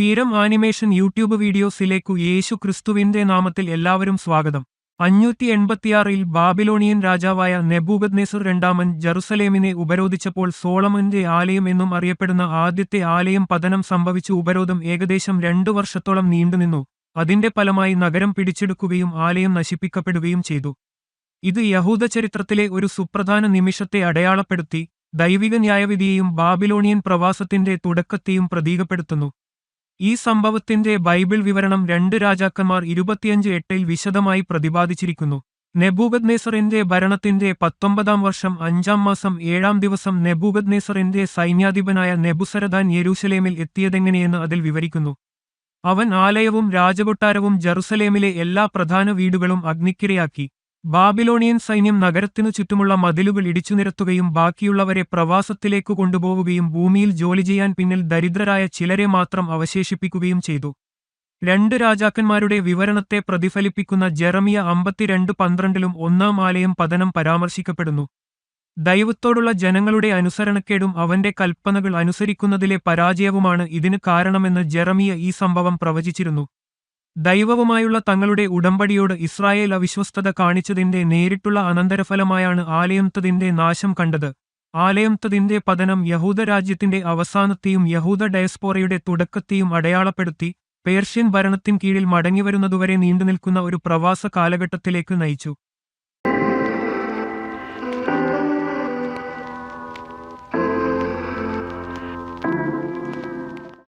തീരം animation YouTube വീഡിയോസിലേക്കു യേശു ക്രിസ്തുവിന്റെ നാമത്തിൽ എല്ലാവരും സ്വാഗതം. അഞ്ഞൂറ്റി എൺപത്തിയാറിൽ ബാബിലോണിയൻ രാജാവായ നെബൂഗദ്നേസർ രണ്ടാമൻ ജറുസലേമിനെ ഉപരോധിച്ചപ്പോൾ സോളമന്റെ ആലയം എന്നും അറിയപ്പെടുന്ന ആദ്യത്തെ ആലയം പതനം സംഭവിച്ചു. ഉപരോധം ഏകദേശം രണ്ടു വർഷത്തോളം നീണ്ടുനിന്നു. അതിന്റെ ഫലമായി നഗരം പിടിച്ചെടുക്കുകയും ആലയം നശിപ്പിക്കപ്പെടുകയും ചെയ്തു. ഇത് യഹൂദ ചരിത്രത്തിലെ ഒരു സുപ്രധാന നിമിഷത്തെ അടയാളപ്പെടുത്തി. ദൈവിക ന്യായവിധിയെയും ബാബിലോണിയൻ പ്രവാസത്തിന്റെ തുടക്കത്തെയും പ്രതീകപ്പെടുത്തുന്നു. ഈ സംഭവത്തിന്റെ ബൈബിൾ വിവരണം രണ്ട് രാജാക്കന്മാർ ഇരുപത്തിയഞ്ച് എട്ടിൽ വിശദമായി പ്രതിപാദിച്ചിരിക്കുന്നു. നെബൂഗദ്നേസറിന്റെ ഭരണത്തിന്റെ പത്തൊമ്പതാം വർഷം അഞ്ചാം മാസം ഏഴാം ദിവസം നെബൂഗദ്നേസറിന്റെ സൈന്യാധിപനായ നെബുസരദാൻ യെരൂശലേമിൽ എത്തിയതെങ്ങനെയെന്ന് അതിൽ വിവരിക്കുന്നു. അവൻ ആലയവും രാജകൊട്ടാരവും ജറുസലേമിലെ എല്ലാ പ്രധാന വീടുകളും അഗ്നിക്കിരയാക്കി. ബാബിലോണിയൻ സൈന്യം നഗരത്തിനു ചുറ്റുമുള്ള മതിലുകൾ ഇടിച്ചു നിരത്തുകയും ബാക്കിയുള്ളവരെ പ്രവാസത്തിലേക്കു കൊണ്ടുപോവുകയും ഭൂമിയിൽ ജോലി ചെയ്യാൻ പിന്നിൽ ദരിദ്രരായ ചിലരെ മാത്രം അവശേഷിപ്പിക്കുകയും ചെയ്തു. രണ്ട് രാജാക്കന്മാരുടെ വിവരണത്തെ പ്രതിഫലിപ്പിക്കുന്ന ജെറമിയ അമ്പത്തിരണ്ട് പന്ത്രണ്ടിലും ഒന്നാം ആലയം പതനം പരാമർശിക്കപ്പെടുന്നു. ദൈവത്തോടുള്ള ജനങ്ങളുടെ അനുസരണക്കേടും അവന്റെ കൽപ്പനകൾ അനുസരിക്കുന്നതിലെ പരാജയവുമാണ് ഇതിന് കാരണമെന്ന് ജെറമിയ ഈ സംഭവം പ്രവചിച്ചിരുന്നു. ദൈവവുമായുള്ള തങ്ങളുടെ ഉടമ്പടിയോട് ഇസ്രായേൽ അവിശ്വസ്തത കാണിച്ചതിന്റെ നേരിട്ടുള്ള അനന്തരഫലമായാണ് ആലയംത്തതിന്റെ നാശം കണ്ടത്. ആലയംത്തതിന്റെ പതനം യഹൂദരാജ്യത്തിന്റെ അവസാനത്തെയും യഹൂദ ഡയസ്പോറയുടെ തുടക്കത്തെയും അടയാളപ്പെടുത്തി പേർഷ്യൻ ഭരണത്തിൻ കീഴിൽ മടങ്ങിവരുന്നതുവരെ നീണ്ടുനിൽക്കുന്ന ഒരു പ്രവാസ കാലഘട്ടത്തിലേക്ക് നയിച്ചു.